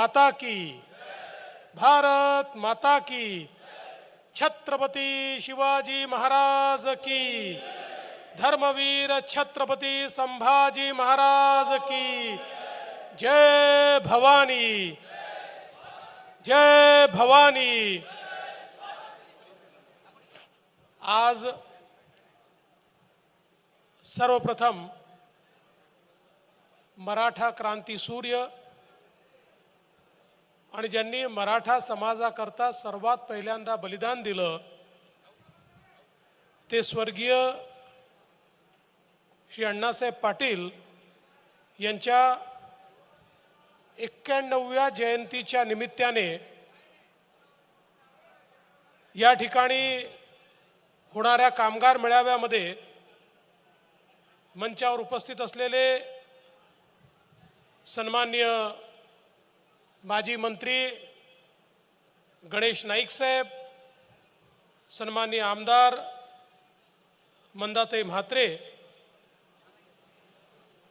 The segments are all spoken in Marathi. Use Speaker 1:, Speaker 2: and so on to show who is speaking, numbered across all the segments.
Speaker 1: माता की। भारत माता की। छत्रपती शिवाजी महाराज की। धर्मवीर छत्रपती संभाजी महाराज की। जय भवानी। जय भवानी। आज सर्वप्रथम मराठा क्रांती सूर्य आणि ज्यांनी मराठा समाजाकरता सर्वात पहिल्यांदा बलिदान दिलं ते स्वर्गीय श्री अण्णासाहेब पाटील यांच्या एक्क्याण्णवव्या जयंतीच्या निमित्ताने या ठिकाणी होणाऱ्या कामगार मेळाव्यामध्ये मंचावर उपस्थित असलेले सन्मान्य माजी मंत्री गणेश नाईक साहेब सन्माननीय आमदार मंदाताई म्हात्रे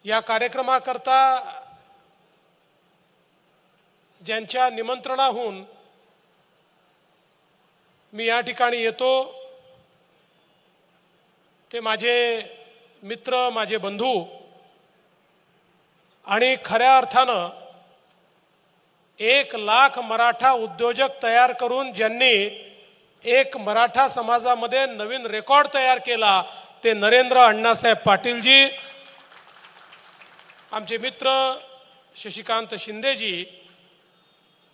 Speaker 1: या कार्यक्रमाकरता ज्यांच्या निमंत्रणाहून मी या ठिकाणी येतो ते माझे मित्र माझे बंधू आणि खऱ्या अर्थानं एक लाख मराठा उद्योजक तयार करून ज्यांनी एक मराठा समाजामध्ये नवीन रेकॉर्ड तयार केला ते नरेंद्र अण्णासाहेब पाटीलजी आमचे मित्र शशिकांत शिंदेजी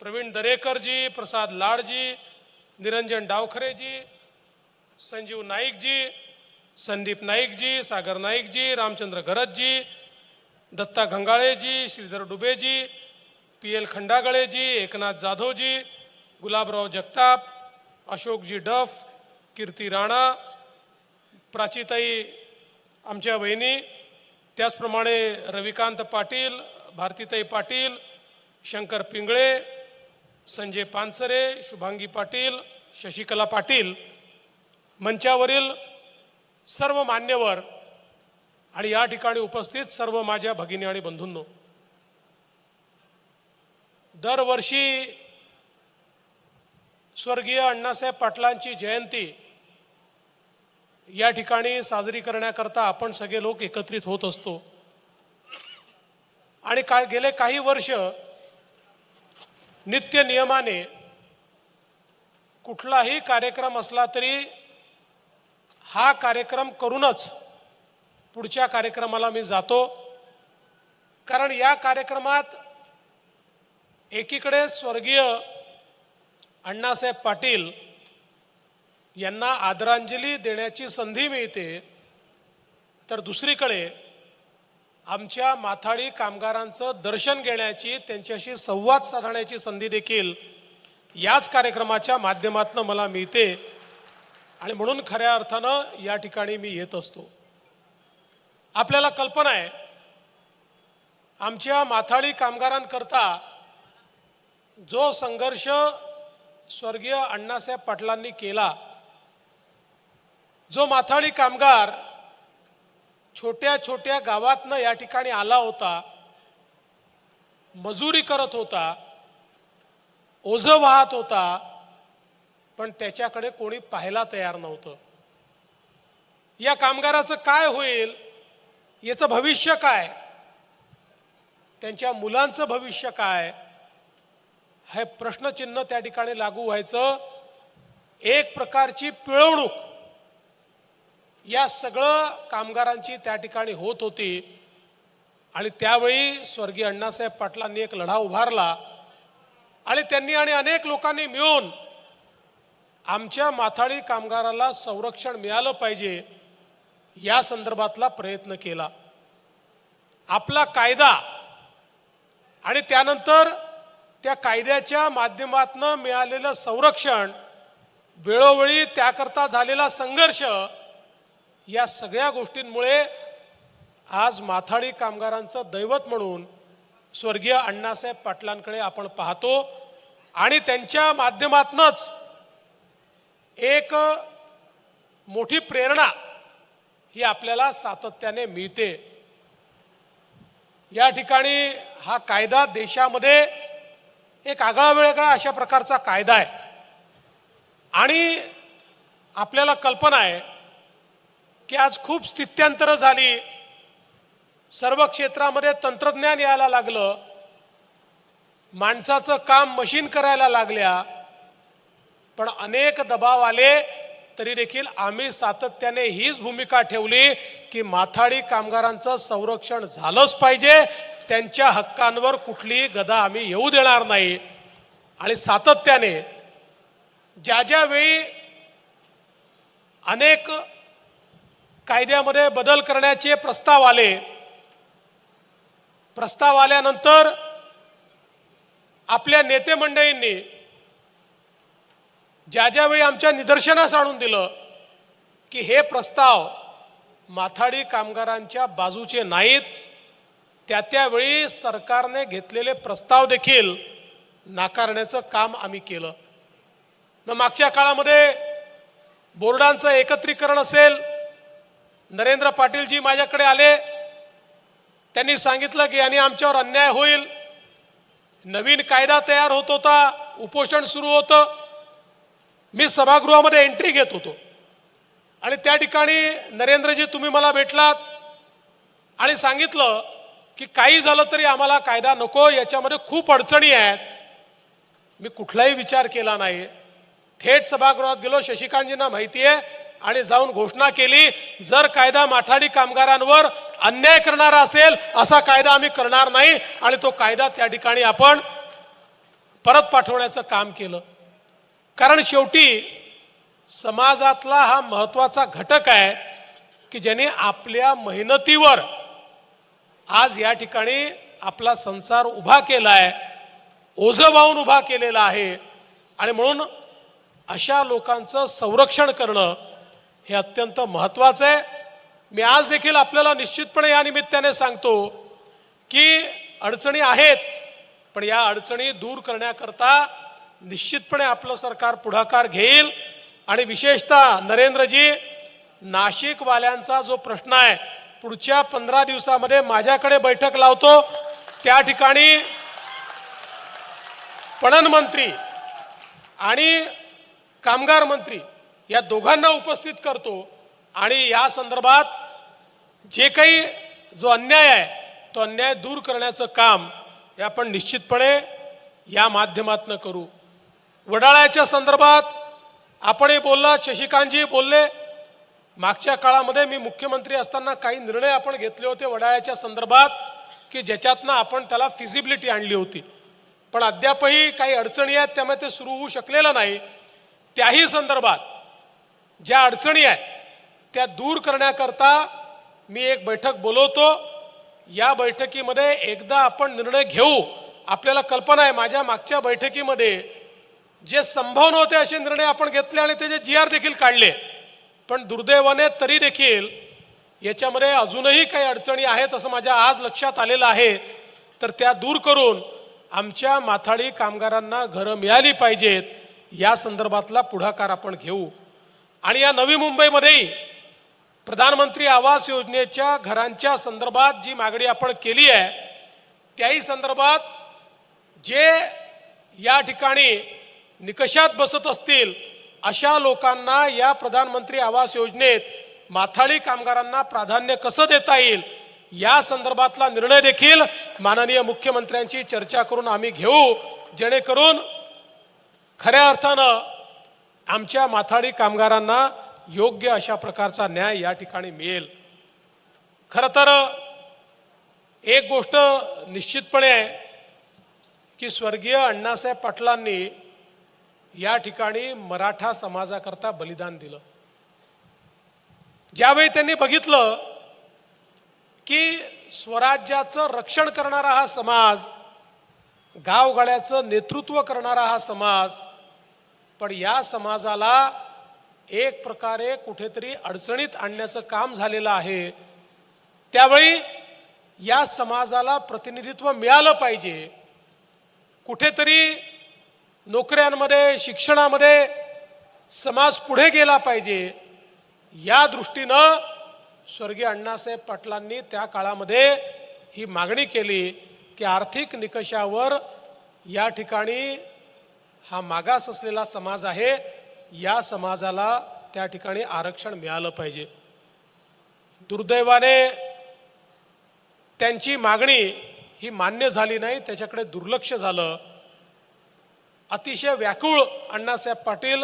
Speaker 1: प्रवीण दरेकरजी प्रसाद लाडजी निरंजन डावखरेजी संजीव नाईकजी संदीप नाईकजी सागर नाईकजी रामचंद्र घरतजी दत्ता गंगाळेजी श्रीधर डुबेजी पी एल खंडागळेजी एकनाथ जाधवजी गुलाबराव जगताप अशोकजी डफ कीर्ती राणा प्राचीताई आमच्या वहिनी त्याचप्रमाणे रविकांत पाटील भारतीताई पाटील शंकर पिंगळे संजय पानसरे शुभांगी पाटील शशिकला पाटील. मंचावरील सर्व मान्यवर आणि या ठिकाणी उपस्थित सर्व माझ्या भगिनी आणि बंधूंनो दरवर्षी स्वर्गीय अण्णासाहेब पाटलांची जयंती या ठिकाणी साजरी करण्याकरता आपण सगळे लोक एकत्रित होत असतो. आणि का गेले काही वर्ष नित्य नियमाने कुठलाही कार्यक्रम असला तरी हा कार्यक्रम करूनच पुढच्या कार्यक्रमाला मी जातो. कारण या कार्यक्रमात एकीकडे स्वर्गीय अण्णासाहेब पाटील यांना आदरांजली देण्याची संधी मिळते तर दुसरीकडे आमच्या माथाडी कामगारांचं दर्शन घेण्याची त्यांच्याशी संवाद साधण्याची संधी देखील याच कार्यक्रमाच्या माध्यमातून मला मिळते. आणि म्हणून खऱ्या अर्थानं या ठिकाणी मी येत असतो. आपल्याला कल्पना आहे आमच्या माथाडी कामगारांकरता जो संघर्ष स्वर्गीय अण्णासाहेब पाटलांनी केला जो माथाडी कामगार छोट्या छोट्या गावातनं या ठिकाणी आला होता मजुरी करत होता ओझ वाहत होता पण त्याच्याकडे कोणी पाहायला तयार नव्हतं. या कामगाराचं काय होईल? याचं भविष्य काय? त्यांच्या मुलांचं भविष्य काय? हे प्रश्नचिन्ह त्या ठिकाणी लागू व्हायचं. एक प्रकारची पिळवणूक. या सगळं कामगारांची त्या ठिकाणी होत होती. आणि त्यावेळी स्वर्गीय अण्णासाहेब पाटलांनी एक लढा उभारला. आणि त्यांनी आणि अनेक लोकांनी मिळून आमच्या माथाडी कामगाराला संरक्षण मिळालं पाहिजे या संदर्भातला प्रयत्न केला. आपला कायदा आणि त्यानंतर त्या कायद्याच्या माध्यमातनं मिळालेलं संरक्षण वेळोवेळी त्याकरता झालेला संघर्ष या सगळ्या गोष्टींमुळे आज माथाडी कामगारांचं दैवत म्हणून स्वर्गीय अण्णासाहेब पाटलांकडे आपण पाहतो आणि त्यांच्या माध्यमातनच एक मोठी प्रेरणा ही आपल्याला सातत्याने मिळते. या ठिकाणी हा कायदा देशामध्ये एक आगळा वेगळा अशा प्रकारचा कायदा आहे. आणि आपल्याला कल्पना आहे की आज खूप स्थित्यंतरं झाली. सर्व क्षेत्रामध्ये तंत्रज्ञान यायला लागलं. माणसाचं काम मशीन करायला लागल्या. पण अनेक दबाव आले तरी देखील आम्ही सातत्याने हीच भूमिका ठेवली की माथाडी कामगारांचं संरक्षण झालंच पाहिजे. त्यांच्या हक्कांवर कुठलीही गदा आम्ही येऊ देणार नाही. आणि सातत्याने ज्या ज्या वेळी अनेक कायद्यामध्ये बदल करण्याचे प्रस्ताव आले प्रस्ताव आल्यानंतर आपल्या नेते मंडळींनी ज्या ज्यावेळी आमच्या निदर्शनास आणून दिलं की हे प्रस्ताव माथाडी कामगारांच्या बाजूचे नाहीत त्या त्यावेळी सरकारने घेतलेले प्रस्ताव देखील नाकारण्याचं काम आम्ही केलं. मग मागच्या काळामध्ये बोर्डांचं एकत्रीकरण असेल नरेंद्र पाटीलजी माझ्याकडे आले त्यांनी सांगितलं की यांनी आमच्यावर अन्याय होईल. नवीन कायदा तयार होत होता उपोषण सुरू होतं. मी सभागृहामध्ये एंट्री घेत होतो. आणि त्या ठिकाणी नरेंद्रजी तुम्ही मला भेटलात आणि सांगितलं की काही झालं तरी आम्हाला कायदा नको याच्यामध्ये खूप अडचणी आहेत. मी कुठलाही विचार केला नाही. थेट सभागृहात गेलो शशिकांतजींना माहिती आहे आणि जाऊन घोषणा केली जर कायदा माठाडी कामगारांवर अन्याय करणारा असेल असा कायदा आम्ही करणार नाही आणि तो कायदा त्या ठिकाणी आपण परत पाठवण्याचं काम केलं. कारण शेवटी समाजातला हा महत्त्वाचा घटक आहे की ज्याने आपल्या मेहनतीवर आज या ठिकाणी आपला संसार उभा केला आहे ओझं वाहून उभा केलेला आहे. आणि म्हणून अशा लोकांचं संरक्षण करणं हे अत्यंत महत्त्वाचं आहे. मी आज देखील आपल्याला निश्चितपणे या निमित्ताने सांगतो की अडचणी आहेत पण या अडचणी दूर करण्याकरता निश्चितपणे आपलं सरकार पुढाकार घेईल. आणि विशेषतः नरेंद्रजी नाशिकवाल्यांचा जो प्रश्न आहे पुढच्या पंधरा दिवसामध्ये माझ्याकडे बैठक लावतो. त्या ठिकाणी पणन मंत्री आणि कामगार मंत्री या दोघांना उपस्थित करतो आणि या संदर्भात जे काही जो अन्याय आहे तो अन्याय दूर करण्याचं काम हे आपण निश्चितपणे या माध्यमातनं करू. वडाळ्याच्या संदर्भात आपणही बोलला शशिकांतजी बोलले. मागच्या काळामध्ये मी मुख्यमंत्री असताना काही निर्णय आपण घेतले होते वडाळ्याच्या संदर्भात की ज्याच्यातनं आपण त्याला फिजिबिलिटी आणली होती. पण अद्यापही काही अडचणी आहेत त्यामुळे ते सुरू होऊ शकलेलं नाही. त्याही संदर्भात ज्या अडचणी आहेत त्या दूर करण्याकरता मी एक बैठक बोलवतो. या बैठकीमध्ये एकदा आपण निर्णय घेऊ आपल्याला कल्पना आहे माझ्या मागच्या बैठकीमध्ये जे संभव नव्हते असे निर्णय आपण घेतले आणि त्याचे जी आर देखील काढले पण दुर्दैवाने तरी देखील याच्यामध्ये अजूनही काही अडचणी आहेत असं माझ्या आज लक्षात आलेलं आहे. तर त्या दूर करून आमच्या माथाळी कामगारांना घरं मिळाली पाहिजेत. या संदर्भातला पुढाकार आपण घेऊ. आणि या नवी मुंबईमध्येही प्रधानमंत्री आवास योजनेच्या घरांच्या संदर्भात जी मागणी आपण केली आहे त्याही संदर्भात जे या ठिकाणी निकषात बसत असतील अशा लोकांना या प्रधानमंत्री आवास योजनेत माथाडी कामगारांना प्राधान्य कसं देता येईल? या संदर्भातला निर्णय देखील माननीय मुख्यमंत्र्यांची चर्चा करून आम्ही घेऊ. जेणेकरून खऱ्या अर्थानं आमच्या माथाडी कामगारांना योग्य अशा प्रकारचा न्याय या ठिकाणी मिळेल. खरं तर एक गोष्ट निश्चितपणे आहे की स्वर्गीय अण्णासाहेब पाटलांनी या ठिकाणी मराठा समाजाकरता बलिदान दिलं. ज्यावेळी त्यांनी बघितलं की स्वराज्याचं रक्षण करणारा हा समाज गावगाड्याचं नेतृत्व करणारा हा समाज पण या समाजाला एक प्रकारे कुठेतरी अडचणीत आणण्याचं काम झालेलं आहे. त्यावेळी या समाजाला प्रतिनिधित्व मिळालं पाहिजे. कुठेतरी नोकऱ्यांमध्ये शिक्षणामध्ये समाज पुढे गेला पाहिजे या दृष्टीनं स्वर्गीय अण्णासाहेब पाटलांनी त्या काळामध्ये ही मागणी केली की आर्थिक निकषावर या ठिकाणी हा मागास असलेला समाज आहे या समाजाला त्या ठिकाणी आरक्षण मिळालं पाहिजे. दुर्दैवाने त्यांची मागणी ही मान्य झाली नाही त्याच्याकडे दुर्लक्ष झालं. अतिशय व्याकुळ अण्णासाहेब पाटील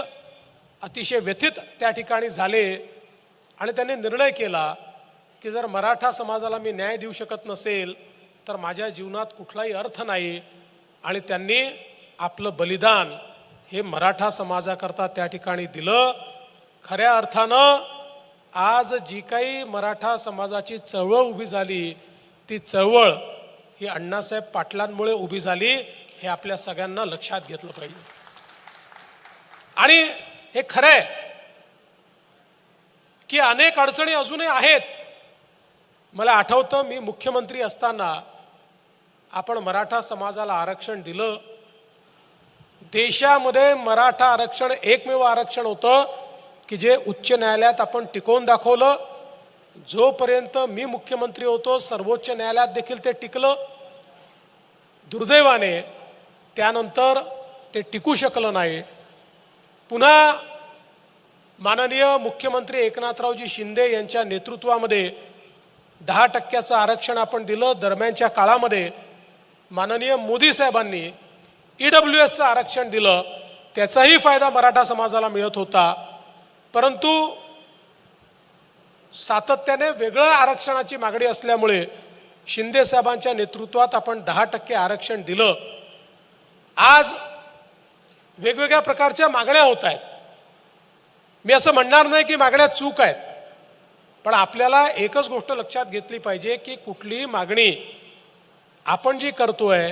Speaker 1: अतिशय व्यथित त्या ठिकाणी झाले आणि त्यांनी निर्णय केला की जर मराठा समाजाला मी न्याय देऊ शकत नसेल तर माझ्या जीवनात कुठलाही अर्थ नाही आणि त्यांनी आपलं बलिदान हे मराठा समाजाकरता त्या ठिकाणी दिलं. खऱ्या अर्थानं आज जी काही मराठा समाजाची चळवळ उभी झाली ती चळवळ ही अण्णासाहेब पाटलांमुळे उभी झाली. हे आपल्या सगळ्यांना लक्षात घेतलं पाहिजे. आणि हे खरं आहे की अनेक अडचणी अजूनही आहेत. मला आठवतं मी मुख्यमंत्री असताना आपण मराठा समाजाला आरक्षण दिलं. देशामध्ये मराठा आरक्षण एकमेव आरक्षण होतं की जे उच्च न्यायालयात आपण टिकवून दाखवलं. जोपर्यंत मी मुख्यमंत्री होतो सर्वोच्च न्यायालयात देखील ते टिकलं. दुर्दैवाने त्यानंतर ते टिकू शकलं नाही. पुन्हा माननीय मुख्यमंत्री एकनाथरावजी शिंदे यांच्या नेतृत्वामध्ये दहा टक्क्याचं आरक्षण आपण दिलं. दरम्यानच्या काळामध्ये माननीय मोदी साहेबांनी ई डब्ल्यू एसचं आरक्षण दिलं. त्याचाही फायदा मराठा समाजाला मिळत होता. परंतु सातत्याने वेगळं आरक्षणाची मागणी असल्यामुळे शिंदे साहेबांच्या नेतृत्वात आपण दहा टक्के आरक्षण दिलं. आज वेगवेगळ्या प्रकारच्या मागण्या होत आहेत. मी असं म्हणणार नाही की मागण्या चूक आहेत. पण आपल्याला एकच गोष्ट लक्षात घेतली पाहिजे की कुठलीही मागणी आपण जी करतोय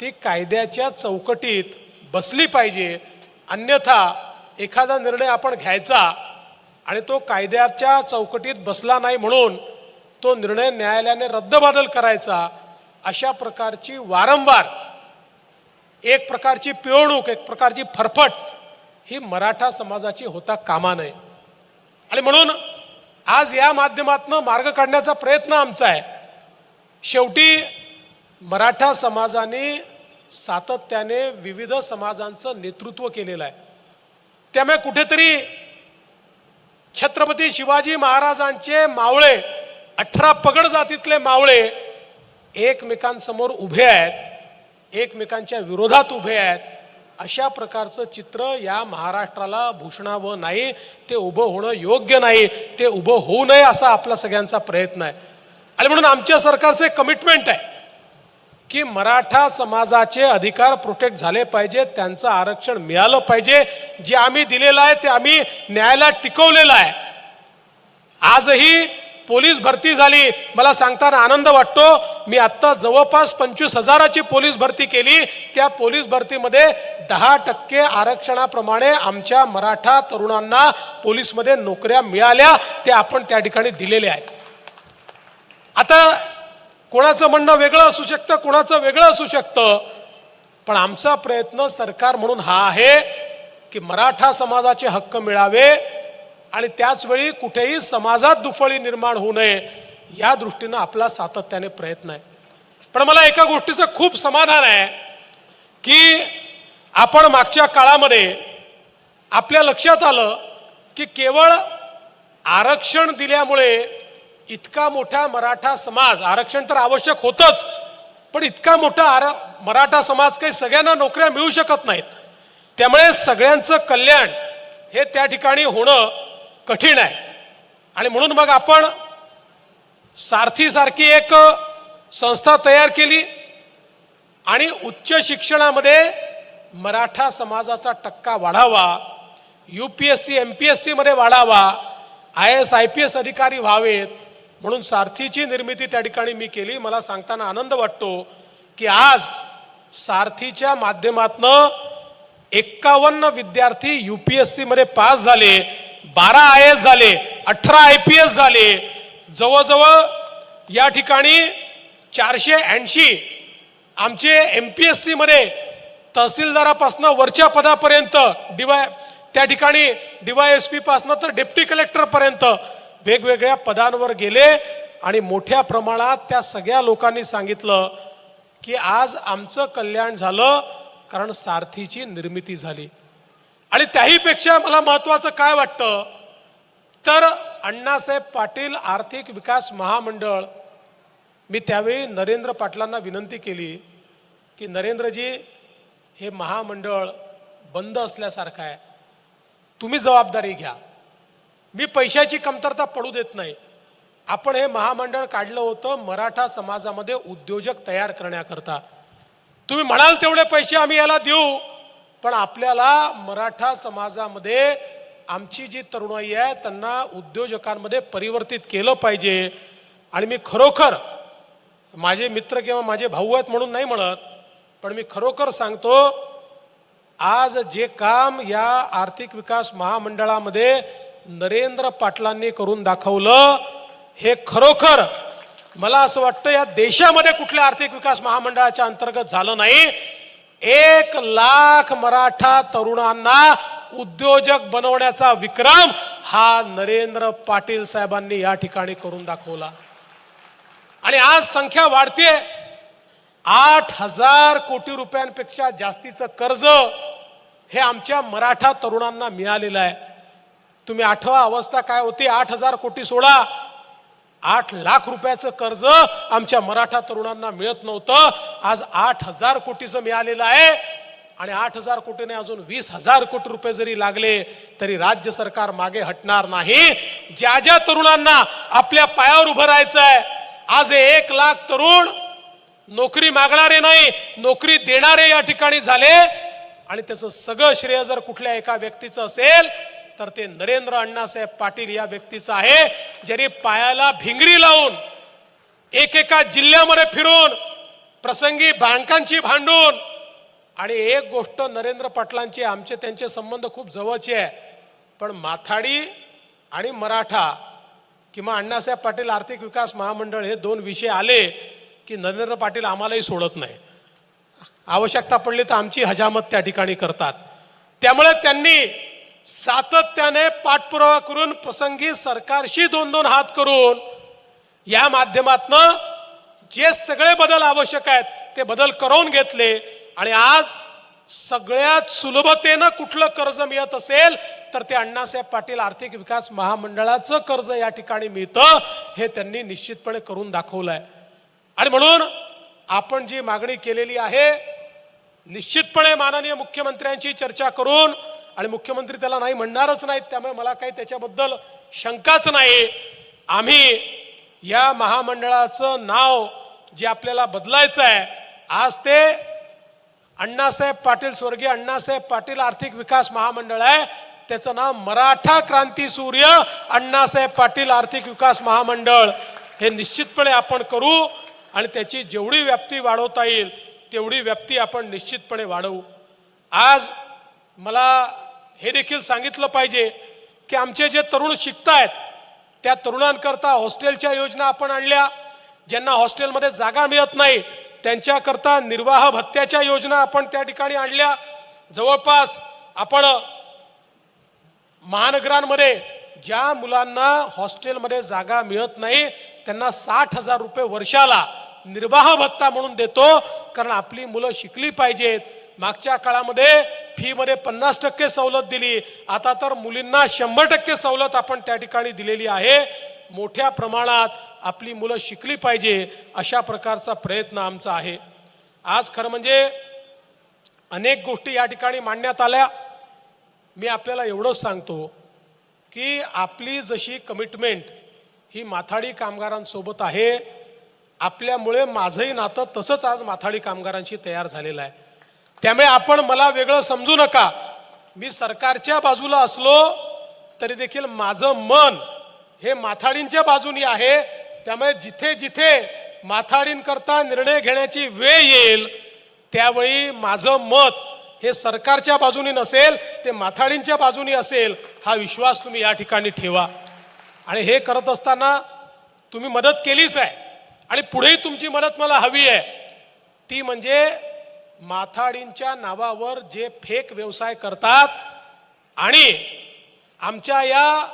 Speaker 1: ती कायद्याच्या चौकटीत बसली पाहिजे. अन्यथा एखादा निर्णय आपण घ्यायचा आणि तो कायद्याच्या चौकटीत बसला नाही म्हणून तो निर्णय न्यायालयाने रद्दबादल करायचा अशा प्रकारची वारंवार एक प्रकारची पिळवणूक एक प्रकारची फरफट ही मराठा समाजाची होता कामा नये. आणि म्हणून आज या माध्यमातून मार्ग काढण्याचा प्रयत्न आमचा आहे. शेवटी मराठा समाजाने सातत्याने विविध समाजांचं नेतृत्व केलेलं आहे. त्यामुळे कुठेतरी छत्रपती शिवाजी महाराजांचे मावळे अठरा पगड जातीतले मावळे एकमेकांसमोर उभे आहेत. एकमेकांच्या विरोधात उभे आहेत अशा प्रकारचं चित्र या महाराष्ट्राला भूषणावं नाही ते उभं होणं योग्य नाही ते उभं होऊ नये असा आपला सगळ्यांचा प्रयत्न आहे. आणि म्हणून आमच्या सरकारचं एक कमिटमेंट आहे की मराठा समाजाचे अधिकार प्रोटेक्ट झाले पाहिजे त्यांचं आरक्षण मिळालं पाहिजे जे आम्ही दिलेलं आहे ते आम्ही न्यायालयात टिकवलेलं आहे. आजही पोलीस भरती झाली. मला सांगताना आनंद वाटतो. मी आत्ता जवळपास पंचवीस हजाराची पोलीस भरती केली. त्या पोलीस भरतीमध्ये दहा टक्के आरक्षणाप्रमाणे आमच्या मराठा तरुणांना पोलीसमध्ये नोकऱ्या मिळाल्या. ते आपण त्या ठिकाणी दिलेल्या आहेत. आता कोणाचं म्हणणं वेगळं असू शकतं कोणाचं वेगळं असू शकतं. पण आमचा प्रयत्न सरकार म्हणून हा आहे की मराठा समाजाचे हक्क मिळावे. आणि त्याचवेळी कुठेही समाजात दुफळी निर्माण होऊ नये या दृष्टीनं आपला सातत्याने प्रयत्न आहे. पण मला एका गोष्टीचं खूप समाधान आहे की आपण मागच्या काळामध्ये आपल्या लक्षात आलं की केवळ आरक्षण दिल्यामुळे इतका मोठा मराठा समाज आरक्षण तर आवश्यक होतंच पण इतका मोठा आर मराठा समाज काही सगळ्यांना नोकऱ्या मिळू शकत नाहीत. त्यामुळे सगळ्यांचं कल्याण हे त्या ठिकाणी होणं कठीण आहे. आणि म्हणून मग आपण सारथीसारखी एक संस्था तयार केली आणि उच्च शिक्षणामध्ये मराठा समाजाचा टक्का वाढावा U P S C M P S सीमध्ये वाढावा I S I P S अधिकारी व्हावेत म्हणून सारथीची निर्मिती त्या ठिकाणी मी केली. मला सांगताना आनंद वाटतो की आज सारथीच्या माध्यमातनं एक्कावन्न विद्यार्थी यू पी एस सीमध्ये पास झाले. बारा आय एस झाले अठरा आय पी एस झाले जवळजवळ या ठिकाणी चारशे ऐंशी आमचे एम पी एस सीमध्ये तहसीलदारापासून वरच्या पदापर्यंत डीवाय त्या ठिकाणी डीवाय एस पीपासनं तर डेप्टी कलेक्टरपर्यंत वेगवेगळ्या पदांवर गेले आणि मोठ्या प्रमाणात त्या सगळ्या लोकांनी सांगितलं की आज आमचं कल्याण झालं कारण सारथीची निर्मिती झाली. आणि त्याहीपेक्षा मला महत्वाचं काय वाटतं? तर अण्णासाहेब पाटील आर्थिक विकास महामंडळ मी त्यावेळी नरेंद्र पाटलांना विनंती केली की नरेंद्रजी हे महामंडळ बंद असल्यासारखं आहे. तुम्ही जबाबदारी घ्या. मी पैशाची कमतरता पडू देत नाही. आपण हे महामंडळ काढलं होतं मराठा समाजामध्ये उद्योजक तयार करण्याकरता. तुम्ही म्हणाल तेवढे पैसे आम्ही याला देऊ. पण आपल्याला मराठा समाजामध्ये आमची जी तरुणाई आहे त्यांना उद्योजकांमध्ये परिवर्तित केलं पाहिजे. आणि मी खरोखर माझे मित्र किंवा माझे भाऊ आहेत म्हणून नाही म्हणत पण मी खरोखर सांगतो आज जे काम या आर्थिक विकास महामंडळामध्ये नरेंद्र पाटलांनी करून दाखवलं हे खरोखर मला असं वाटतं या देशामध्ये कुठल्या आर्थिक विकास महामंडळाच्या अंतर्गत झालं नाही. एक लाख मराठा तरुणांना उद्योजक बनवण्याचा विक्रम हा नरेंद्र पाटील साहेबांनी या ठिकाणी करून दाखवला. आणि आज संख्या वाढते आठ हजार कोटी रुपयांपेक्षा जास्तीचं कर्ज हे आमच्या मराठा तरुणांना मिळालेलं आहे. तुम्ही आठवा अवस्था काय होती? आठ हजार कोटी सोळा आठ लाख रुपयाचं कर्ज आमच्या मराठा तरुणांना मिळत नव्हतं. आज आठ हजार कोटीचं मिळालेलं आहे. आणि आठ हजार कोटीने अजून वीस हजार कोटी रुपये जरी लागले तरी राज्य सरकार मागे हटणार नाही. ज्या ज्या तरुणांना आपल्या पायावर उभं राहायचं आहे आज एक लाख तरुण नोकरी मागणारे नाही नोकरी देणारे या ठिकाणी झाले. आणि त्याचं सगळं श्रेय जर कुठल्या एका व्यक्तीचं असेल तर ते नरेंद्र अण्णासाहेब पाटील या व्यक्तीचं आहे ज्यांनी पायाला भिंगरी लावून एकेका जिल्ह्यामध्ये फिरून प्रसंगी बँकांची भांडून आणि एक गोष्ट नरेंद्र पाटलांची आमचे त्यांचे संबंध खूप जवळचे आहे पण माथाडी आणि मराठा किंवा अण्णासाहेब पाटील आर्थिक विकास महामंडळ हे दोन विषय आले की नरेंद्र पाटील आम्हालाही सोडत नाही. आवश्यकता पडली तर आमची हजामत त्या ठिकाणी करतात. त्यामुळे त्यांनी सातत्याने पाठपुरावा करून प्रसंगी सरकारशी दोन दोन हात करून या माध्यमातनं जे सगळे बदल आवश्यक आहेत ते बदल करून घेतले. आणि आज सगळ्यात सुलभतेनं कुठलं कर्ज मिळत असेल तर ते अण्णासाहेब पाटील आर्थिक विकास महामंडळाचं कर्ज या ठिकाणी मिळतं हे त्यांनी निश्चितपणे करून दाखवलंय. आणि म्हणून आपण जी मागणी केलेली आहे निश्चितपणे माननीय मुख्यमंत्र्यांची चर्चा करून आणि मुख्यमंत्री त्याला नाही म्हणणारच नाहीत त्यामुळे मला काही त्याच्याबद्दल शंकाच नाही. आम्ही या महामंडळाचं नाव जे आपल्याला बदलायचं आहे आज ते अण्णासाहेब पाटील स्वर्गीय अण्णासाहेब पाटील आर्थिक विकास महामंडळ आहे. त्याचं नाव मराठा क्रांती सूर्य अण्णासाहेब पाटील आर्थिक विकास महामंडळ. हे निश्चितपणे आपण करू आणि त्याची जेवढी व्याप्ती वाढवता येईल तेवढी व्याप्ती आपण निश्चितपणे वाढवू. आज मला हे देखील सांगितलं पाहिजे की आमचे जे तरुण शिकतायत त्या तरुणांकरता हॉस्टेलच्या योजना आपण आणल्या. ज्यांना हॉस्टेलमध्ये जागा मिळत नाही त्यांच्याकरता निर्वाह भत्त्याच्या योजना आपण त्या ठिकाणी आणल्या. जवळपास आपण महानगरांमध्ये ज्या मुलांना हॉस्टेलमध्ये जागा मिळत नाही त्यांना साठ हजार रुपये वर्षाला निर्वाह भत्ता म्हणून देतो. कारण आपली मुलं शिकली पाहिजेत. मागच्या काळामध्ये फीमध्ये पन्नास टक्के सवलत दिली. आता तर मुलींना शंभर टक्के सवलत आपण त्या ठिकाणी दिलेली आहे. मोठ्या प्रमाणात आपली मुलं शिकली पाहिजे अशा प्रकारचा प्रयत्न आमचा आहे. आज खरं म्हणजे अनेक गोष्टी या ठिकाणी मांडण्यात आल्या. मी आपल्याला एवढंच सांगतो की आपली जशी कमिटमेंट ही माथाडी कामगारांसोबत आहे आपल्यामुळे माझंही नातं तसंच आज माथाडी कामगारांशी तयार झालेलं आहे. त्यामुळे आपण मला वेगळं समजू नका. मी सरकारच्या बाजूला असलो तरी देखील माझं मन हे माथाडींच्या बाजूनी आहे. त्यामुळे जिथे जिथे माथाडींकरता निर्णय घेण्याची वेळ येईल त्यावेळी माझं मत हे सरकारच्या बाजूनी नसेल ते माथाडींच्या बाजूनी असेल हा विश्वास तुम्ही या ठिकाणी ठेवा. आणि हे करत असताना तुम्ही मदत केलीच आहे. आणि पुढेही तुमची मदत मला हवी आहे. ती म्हणजे माथाडींच्या नावावर जे फेक व्यवसाय करतात आणि आमच्या या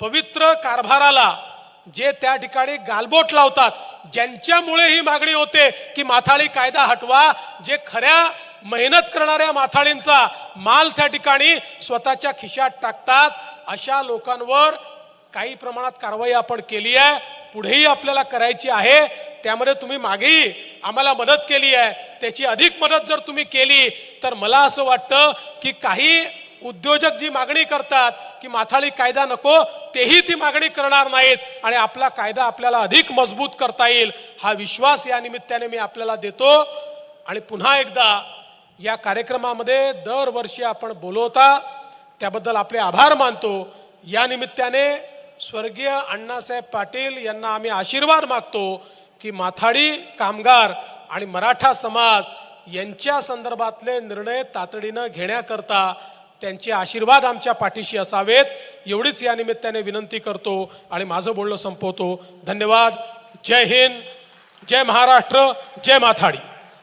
Speaker 1: पवित्र कारभाराला जे त्या ठिकाणी गालबोट लावतात ज्यांच्यामुळे ही मागणी होते की माथाळी कायदा हटवा जे खऱ्या मेहनत करणाऱ्या माथाडींचा माल त्या ठिकाणी स्वतःच्या खिशात टाकतात अशा लोकांवर काही प्रमाणात कारवाई आपण केली आहे पुढेही आपल्याला करायची आहे. त्यामध्ये तुम्ही मागेही आम्हाला मदत केली आहे. त्याची अधिक मदत जर तुम्ही केली तर मला असं वाटतं की काही उद्योजक जी मागणी करतात की माथाळी कायदा नको तेही ती मागणी करणार नाहीत आणि आपला कायदा आपल्याला अधिक मजबूत करता येईल हा विश्वास या निमित्ताने मी आपल्याला देतो. आणि पुन्हा एकदा या कार्यक्रमामध्ये दरवर्षी आपण बोलवता त्याबद्दल आपले आभार मानतो. या निमित्ताने स्वर्गीय अण्णासाहेब पाटील यांना आम्ही आशीर्वाद मागतो. की माथाडी कामगार आणि मराठा समाज यांच्या संदर्भातले निर्णय तातडीनं घेण्याकरता त्यांचे आशीर्वाद आमच्या पाठीशी असावेत. एवढीच या निमित्ताने विनंती करतो आणि माझं बोलणं संपवतो. धन्यवाद. जय हिंद. जय महाराष्ट्र. जय माथाडी.